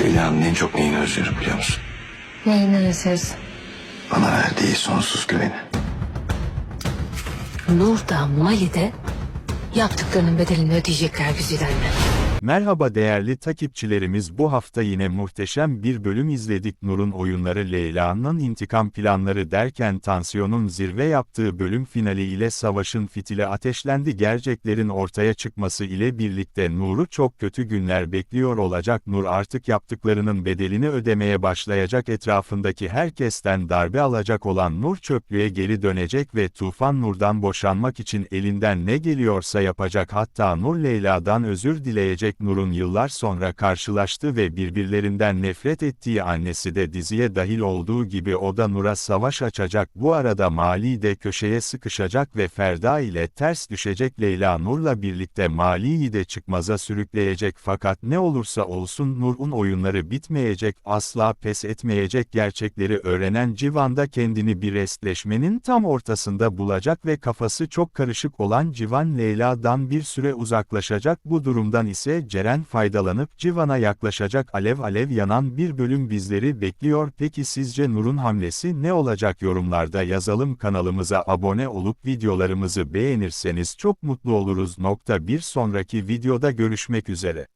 Leyla'nın en çok neyini özlüyorum biliyor musun? Neyini özlüyorsun? Bana verdiği sonsuz güveni. Nur da Mali de yaptıklarının bedelini ödeyecekler Güzide anne. Merhaba değerli takipçilerimiz bu hafta yine muhteşem bir bölüm izledik. Nur'un oyunları Leyla'nın intikam planları derken tansiyonun zirve yaptığı bölüm finali ile savaşın fitili ateşlendi. Gerçeklerin ortaya çıkması ile birlikte Nur'u çok kötü günler bekliyor olacak. Nur artık yaptıklarının bedelini ödemeye başlayacak etrafındaki herkesten darbe alacak olan Nur çöplüğe geri dönecek ve Tufan Nur'dan boşanmak için elinden ne geliyorsa yapacak hatta Nur Leyla'dan özür dileyecek Nur'un yıllar sonra karşılaştığı ve birbirlerinden nefret ettiği annesi de diziye dahil olduğu gibi o da Nur'a savaş açacak. Bu arada Mali de köşeye sıkışacak ve Ferda ile ters düşecek. Leyla Nur'la birlikte Mali'yi de çıkmaza sürükleyecek. Fakat ne olursa olsun Nur'un oyunları bitmeyecek asla pes etmeyecek. Gerçekleri öğrenen Civan da kendini bir restleşmenin tam ortasında bulacak ve kafası çok karışık olan Civan Leyla'dan bir süre uzaklaşacak. Bu durumdan ise Ceren faydalanıp Civan'a yaklaşacak alev alev yanan bir bölüm bizleri bekliyor. Peki sizce Nur'un hamlesi ne olacak? Yorumlarda yazalım. Kanalımıza abone olup videolarımızı beğenirseniz çok mutlu oluruz. Nokta bir sonraki videoda görüşmek üzere.